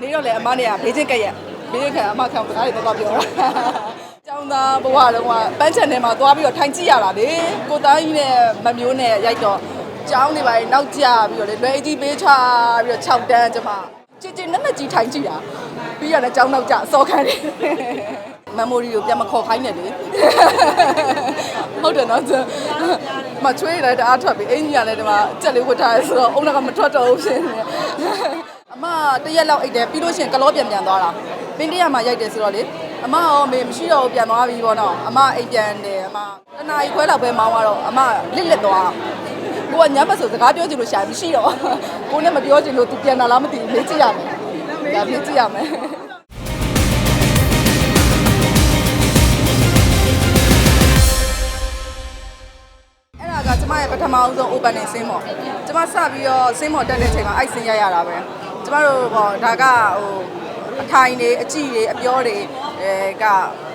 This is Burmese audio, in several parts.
နေတော့လေအမနဲ့ကဘေးချင်းကက်ရက်ဘေးချင်းကအမခံစကားတွေတော့ပြောတာကျောင်းသားဘဝတုန်းကပန်းချန်ထဲမှာသွားပြီးတော့ထိုင်ကြည့်ရတာလေကိုသားကြီးနဲ့မမျိုးနဲ့ရိုက်တော့ကျောင်းနေပါရင်နောက်ကျပြီးတော့လေလွယ်ကြီးပေးချပြီးတော့6တန်းကျမချစ်ချစ်နက်နက်ကြီးထိုင်ကြည့်တာပြီးရတယ်ကျောင်းနောက်ကျအစောခံတယ်မမ်မိုရီကိုပြန်မခေါ်ခိုင်းနဲ့လေဟုတ်တယ်နော်ကျမချွေးလိုက်တအားထွက်ပြီးအင်ကြီးကလည်းဒီမှာကြက်လေးဝတ်ထားရဲဆိုတော့အုံးကမထွက်တော့ဘူးရှင်နေ အမတရက်လောက်အိတ်တယ်ပြီးလို့ရှရင်ကလောပြန်ပြန်သွားတာပင်းတရမှာရိုက်တယ်ဆိုတော့လေအမရောမေမရှိတော့ဘူးပြန်သွားပြီပေါ့နော်အမအိတ်ပြန်တယ်အမတနားရီခွဲလောက်ပဲမောင်းသွားတော့အမလစ်လက်သွားကိုကညမ်းမဆိုစကားပြောချင်လို့ရှာမရှိတော့ကိုနဲ့မပြောချင်လို့ तू ပြန်လာလားမသိဘူးလေ့ကြည့်ရမယ်ဒါလေ့ကြည့်ရမယ်အဲ့ဒါကကျမရဲ့ပထမအဦးဆုံး opening ဆင်းပေါ့ကျမစပြီးတော့ဆင်းမော်တက်တဲ့ချိန်မှာအိုက်ဆင်းရရတာပဲ ကျမတို့ပေါ့ဒါကဟိုအထိုင်တွေအကြည့်တွေအပြောတွေအဲက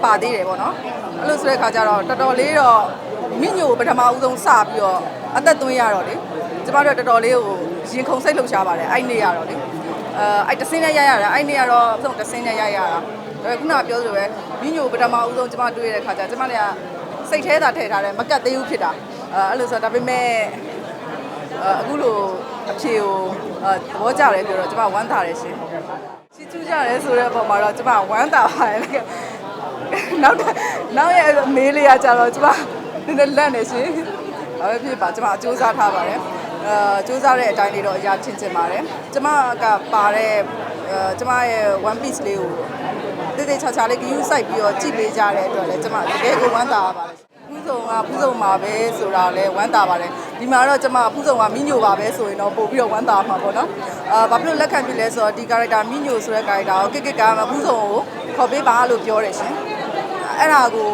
ပါသေးတယ်ပေါ့နော်အဲ့လိုဆိုတဲ့ခါကျတော့တော်တော်လေးတော့မိညိုပထမအဦးဆုံးစပြီးတော့အသက်သွင်းရတော့လေကျမတို့တော်တော်လေးကိုရင်ခုန်စိတ်လှုပ်ရှားပါတယ်အဲ့နေ့ရတော့လေအဲအဲ့တဆင်းနဲ့ရရတာအဲ့နေ့ကတော့အဆုံးတဆင်းနဲ့ရရတာအဲခုနကပြောသလိုပဲမိညိုပထမဦးဆုံးကျမတွေ့ရတဲ့ခါကျကျမလည်းကစိတ်ထဲသာထည့်ထားတယ်မကတ်သေးဘူးဖြစ်တာအဲအဲ့လိုဆိုတော့ဒါပေမဲ့ အဲအခုလိုအဖြေကိုအဲသဘောကျတယ်ပြောတော့ကျွန်မဝမ်းသာတယ်ရှင်ချီးကျူးကြတယ်ဆိုတဲ့အပေါ်မှာတော့ကျွန်မဝမ်းသာပါတယ်နောက်တစ်နောက်ရဲ့မေးလေးကကြတော့ကျွန်မနည်းနည်းလက်နေရှင်အဲပဲဖြစ်ပါကျွန်မအစူးစမ်းထားပါတယ်အဲစူးစမ်းတဲ့အတိုင်းလေးတော့အရာချင်းချင်းပါတယ်ကျွန်မကပါတဲ့အဲကျွန်မရဲ့ one piece လေးကိုတေးသေးချာချာလေးဂယူးစိုက်ပြီးတော့ကြည့်ပေးကြတဲ့အတွက်လည်းကျွန်မတကယ်ကိုဝမ်းသာပါပါတယ်ဖူး ဆောင်ကဖူးဆောင်မှာပဲဆိုတာလည်းဝမ်းသာပါတယ်ဒီမှာတော့ကျွန်မဖူးဆောင်ကမိညိုပါပဲဆိုရင်တော့ပို့ပြီးတော့ဝမ်းသာမှာပေါ့နော်အာဘာဖြစ်လို့လက်ခံပြလဲဆိုတော့ဒီ character မိညိုဆိုတဲ့ character ကိုကစ်ကစ်ကမဖူးဆောင်ကိုခေါ်ပေးပါလို့ပြောတယ်ရှင်အဲ့ဒါကို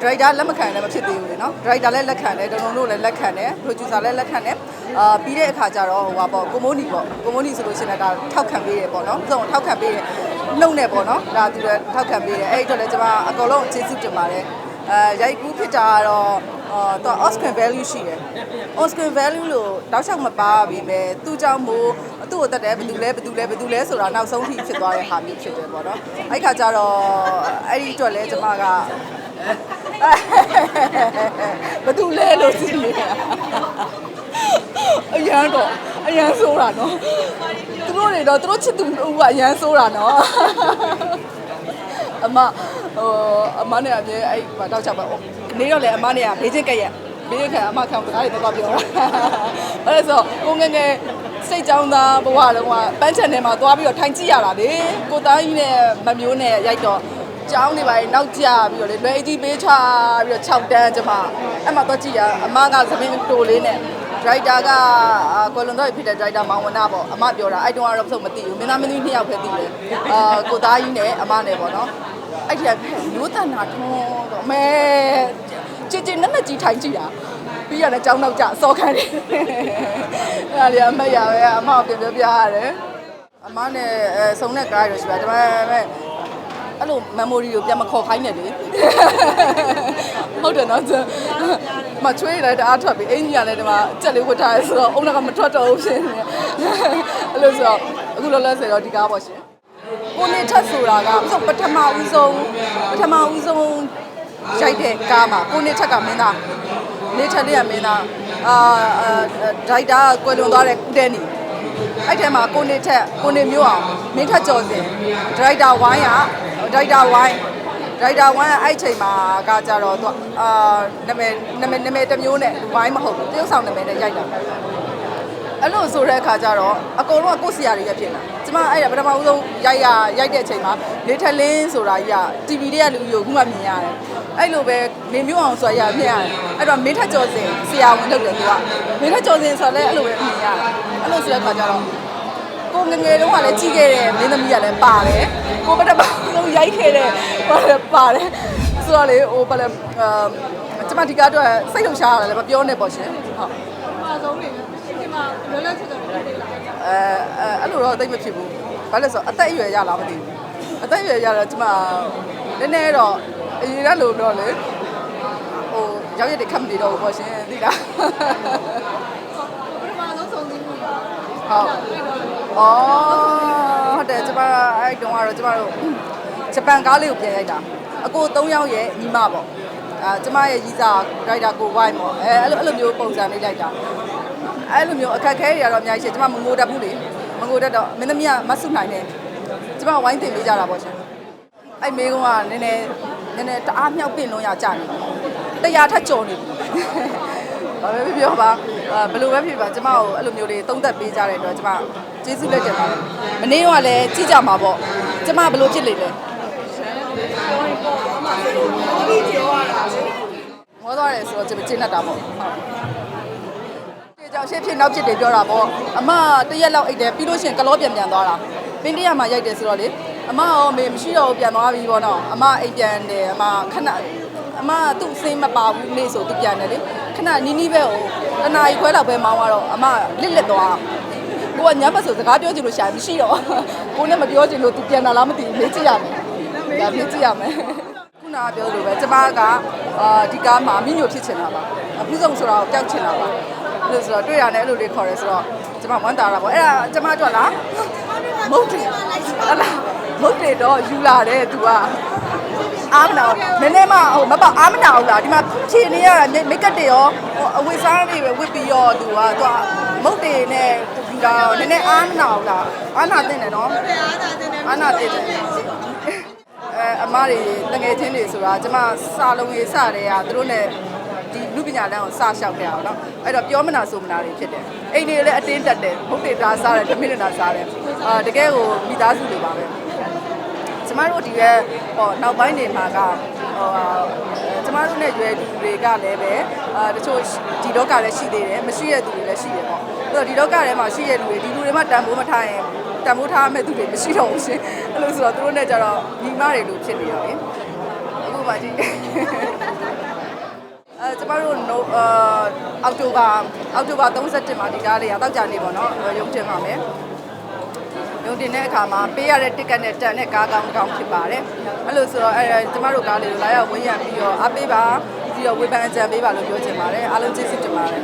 ဒရိုက်တာလက်မခံလည်းမဖြစ်သေးဘူးလေနော်ဒရိုက်တာလည်းလက်ခံတယ်ဒုံဒုံတို့လည်းလက်ခံတယ်ပရိုဂျူဆာလည်းလက်ခံတယ်အာပြီးတဲ့အခါကျတော့ဟိုပါပေါ့ကိုမိုးနီပေါ့ကိုမိုးနီဆိုလို့ရှိရင်လည်းဒါထောက်ခံပေးတယ်ပေါ့နော်ဥဆောင်ထောက်ခံပေးတယ်နှုတ်နဲ့ပေါ့နော်ဒါသူလည်းထောက်ခံပေးတယ်အဲ့ဒီအတွက်လည်းကျွန်မအကုန်လုံးကျေးဇူးတင်ပါတယ် အဲရိုက်ကူးဖြစ်တာကတော့အော်တော့ Oscar value ရှိတယ် Oscar value လို့တောက်လျှောက်မပါပြီပဲသူ့ကြောင့်မို့သူ့ကိုတက်တယ်ဘယ်သူလဲဘယ်သူလဲဘယ်သူလဲဆိုတာနောက်ဆုံးထိဖြစ်သွားတဲ့ဟာမျိုးဖြစ်တယ်ပေါ့နော်အဲ့ခါကျတော့အဲ့ဒီအတွက်လည်းကျွန်မကဘယ်သူလဲလို့သိနေတာအရန်တော့အရန်ဆိုးတာနော်သူတို့တွေတော့သူတို့ချစ်သူတို့ကအရန်ဆိုးတာနော် အမဟိုအမနဲ့အမြဲအဲ့ဘာတော့ချက်ပါနေတော့လေအမနဲ့ကဘေးချင်းကက်ရက်ဘေးချင်းကအမခံစကားတွေတော့ပြောတာအဲ့ဒါဆိုကိုငယ်ငယ်စိတ်ကြောင်းသားဘဝတုန်းကပန်းချန်ထဲမှာသွားပြီးတော့ထိုင်ကြည့်ရတာလေကိုသားကြီးနဲ့မမျိုးနဲ့ရိုက်တော့ကျောင်းနေပါရင်နောက်ကျပြီးတော့လေလွယ်ကြီးပေးချပြီးတော့6တန်းကျမအဲ့မှာတော့ကြည့်ရအမကသမင်းတိုလေးနဲ့ ဒရိုက်တာကကွယ်လွန်တော့ဖြစ်တဲ့ဒရိုက်တာမောင်ဝနပေါ့အမပြောတာအဲ့တုန်းကတော့ဆုံးမသိဘူးမင်းသားမင်းသမီးနှစ်ယောက်ပဲသိတယ်အာကိုသားကြီးနဲ့အမနဲ့ပေါ့နော်အဲ့ဒီကမျိုးတန်တာထွန်းတော့မဲချစ်ချစ်နက်နက်ကြီးထိုင်ကြည့်တာပြီးရတယ်ကျောင်းနောက်ကျအစောခံတယ်အဲ့ဒါလေးအမက်ရပဲအမကိုပြန်ပြောပြရတယ်အမနဲ့အဲဆုံတဲ့ကားရရှိပါဒါပေမဲ့အဲ့ လို memory ကိုပြန်မခေါ်ခိုင်းနဲ့လေဟုတ်တယ်နော်ကျမချွေးလိုက်တအားထွက်ပြီးအင်ကြီးကလည်းဒီမှာကြက်လေးဝတ်ထားရဲဆိုတော့အုံးကမထွက်တော့ဘူးရှင်အဲ့လိုဆိုတော့အခုလောလောဆယ်တော့ဒီကားပေါ့ရှင်ကိုနေထက်ဆိုတာကဆိုပထမဦးဆုံးပထမဦးဆုံးရိုက်တဲ့ကားမှာကိုနေထက်ကမင်းသားနေထက်လေးကမင်းသားအာဒိုက်တာကွယ်လွန်သွားတဲ့ကုတဲနီအဲ့ထဲမှာကိုနေထက်ကိုနေမျိုးအောင်မင်းထက်ကျော်စင်ဒရိုက်တာဝိုင်းကဒ ရိုက်တာဝိုင်းဒရိုက်တာဝိုင်းအဲ့ချိန်မှာကကြတော့သူအာနာမည်နာမည်နာမည်တစ်မျိုးနဲ့ဝိုင်းမဟုတ်ဘူးတရုတ်ဆောင်နာမည်နဲ့ရိုက်တာအဲ့လိုဆိုတဲ့အခါကျတော့အကုန်လုံးကကိုယ့်ဆရာတွေရဖြစ်လာကျမအဲ့ဒါပထမဦးဆုံးရိုက်ရရိုက်တဲ့အချိန်မှာလေထလင်းဆိုတာကြီးက TV တွေကလူကြီးကိုခုမှမြင်ရတယ်အဲ့လိုပဲနေမျိုးအောင်ဆိုတာကြီးကမြင်ရတယ်အဲ့တော့မင်းထက်ကျော်စင်ဆရာဝန်လုပ်တယ်သူကမင်းထက်ကျော်စင်ဆိုတာလည်းအဲ့လိုပဲမြင်ရတယ်အဲ့လိုဆိုတဲ့အခါကျတော့ ကိုငယ်ငယ်တုန်းကလည်းကြီးခဲ့တဲ့မင်းသမီးကလည်းပါတယ်ကိုပထမဆုံးရိုက်ခဲ့တဲ့ပါတယ်ပါတယ်ဆိုတော့လေဟိုဘာလဲအာကျမဒီကားတော့စိတ်လှုပ်ရှားရတယ်မပြောနဲ့ပေါ့ရှင်ဟုတ်အဆုံးနေဒီမှာလွယ်လွယ်ချွတ်ချွတ်လေးလာအဲအဲအဲ့လိုတော့သိမဖြစ်ဘူးဘာလဲဆိုအသက်အရွယ်ရလားမသိဘူးအသက်အရွယ်ရတော့ကျမနည်းနည်းတော့အရင်ကလိုတော့လေဟိုရောက်ရတဲ့ခက်မနေတော့ဘူးပေါ့ရှင်သိလားပထမဆုံးဆုံးသင်းမှုပါဟုတ် တွေ့တော့လေอ๋อဟုတ်တယ်ကျမမအဲ့တုန်းကတော့ကျမတို့ဂျပန်ကားလေးကိုပြန်ရိုက်တာအကို၃ယောက်ရဲ့ညီမပေါ့အာကျမရဲ့ရီစာရိုက်တာကိုဝိုင်းပေါ့အဲအဲ့လိုအဲ့လိုမျိုးပုံစံလေးရိုက်တာအဲ့လိုမျိုးအခက်ခဲတွေကတော့အများကြီးရှိတယ်ကျမမငိုတတ်ဘူးလေမငိုတတ်တော့မင်းသမီးကမဆုနိုင်နဲ့ကျမဝိုင်းတင်ပေးကြတာပေါ့ရှင်အဲ့မေကုန်းကနည်းနည်းနည်းနည်းတအားမြောက်ပင့်လုံးရကြနေတရားထက်ကြော်နေပြီဘာပဲပြောပါအာ ဘယ်လိုပဲဖြစ်ပါကျမကိုအဲ့လိုမျိုးလေးသုံးသက်ပေးကြတဲ့အတွက်ကျမကျေးဇူးလက်တင်ပါတယ်မနေ့ကလည်းကြည့်ကြမှာပေါ့ကျမဘယ်လိုဖြစ်လေလဲမောသွားတယ်ဆိုတော့ကျွန်တော်ကျင်းတတ်တာပေါ့ဟုတ်ဒီကြောင့်ရှေ့ဖြစ်နောက်ဖြစ်တယ်ပြောတာပေါ့အမတရက်လောက်အိတ်တယ်ပြီးလို့ရှိရင်ကလောပြန်ပြန်သွားတာပင်းတရမှာရိုက်တယ်ဆိုတော့လေအမရောမေမရှိတော့ဘူးပြန်သွားပြီပေါ့နော်အမအိတ်ပြန်တယ်အမခဏ အမသူ့စိတ်မပါဘူးနေဆိုသူပြန်တယ်လေခဏနီးနီးပဲဟိုတနာရီခွဲလောက်ပဲမောင်းသွားတော့အမလစ်လစ်သွားကိုကညဘက်ဆိုစကားပြောချင်လို့ရှာမရှိတော့ကိုနဲ့မပြောချင်လို့သူပြန်လာလားမသိဘူးမေးကြည့်ရမယ်ဒါမေးကြည့်ရမယ်ခုနကပြောလို့ပဲကျမကအာဒီကားမှာမိညိုဖြစ်ချင်တာပါအခုဆုံးဆိုတော့ကြောက်ချင်တာပါအဲ့လိုဆိုတော့တွေ့ရတယ်အဲ့လိုလေးခေါ်ရဲဆိုတော့ကျမဝမ်းသာတာပေါ့အဲ့ဒါကျမတို့လားမဟုတ်တယ်ဟလာမဟုတ်တယ်တော့ယူလာတယ် तू က အားမနာနည်းနည်းမှဟိုမပေါ့အားမနာဘူးလားဒီမှာခြေနေရတာမိတ်ကပ်တွေရောအဝတ်စားတွေပဲဝတ်ပြီးရောသူကသူကမုတ်တွေနဲ့ကွန်ပျူတာရောနည်းနည်းအားမနာဘူးလားအားနာတင်တယ်နော်အားနာတင်တယ်အဲအမတွေတငယ်ချင်းတွေဆိုတာကျမစာလုံးရေးစတဲ့ကသူတို့ ਨੇ ဒီလူပညာလမ်းကိုစလျှောက်ခဲ့အောင်နော်အဲ့တော့ပြောမနာဆိုမနာတွေဖြစ်တယ်အိမ်တွေလည်းအတင်းတက်တယ်မုတ်တွေဒါစားတယ်ဓမင်းတွေဒါစားတယ်အာတကယ်ကိုမိသားစုတွေပါပဲ ကျမတို့ဒီကဟောနောက်ပိုင်းနေမှာကဟိုဟာကျမတို့နဲ့ရွယ်သူတွေကလည်းပဲအာတချို့ဒီလောကလည်းရှိသေးတယ်မရှိတဲ့သူတွေလည်းရှိတယ်ပေါ့အဲ့တော့ဒီလောကထဲမှာရှိတဲ့လူတွေဒီလူတွေမှတန်ဖိုးမထားရင်တန်ဖိုးထားမဲ့သူတွေမရှိတော့ဘူးရှင်အဲ့လိုဆိုတော့သူတို့နဲ့ကြတော့ညီမတွေလို့ဖြစ်နေရောလေအခုမှကြည့်အဲကျမတို့နိုအာအောက်တိုဘာအောက်တိုဘာ31မှာဒီကားလေးကတောက်ကြနေပေါ့နော်ရုံတင်ပါမယ် ရုံတင်တဲ့အခါမှာပေးရတဲ့တစ်ကတ်နဲ့တန်တဲ့ကားကောင်းတစ်ကောင်းဖြစ်ပါတယ်အဲ့လိုဆိုတော့အဲကျမတို့ကားလေးကိုလာရောက်ဝင်းရံပြီးတော့အားပေးပါပြီးတော့ဝေဖန်အကြံပေးပါလို့ပြောချင်ပါတယ်အားလုံးကျေးဇူးတင်ပါတယ်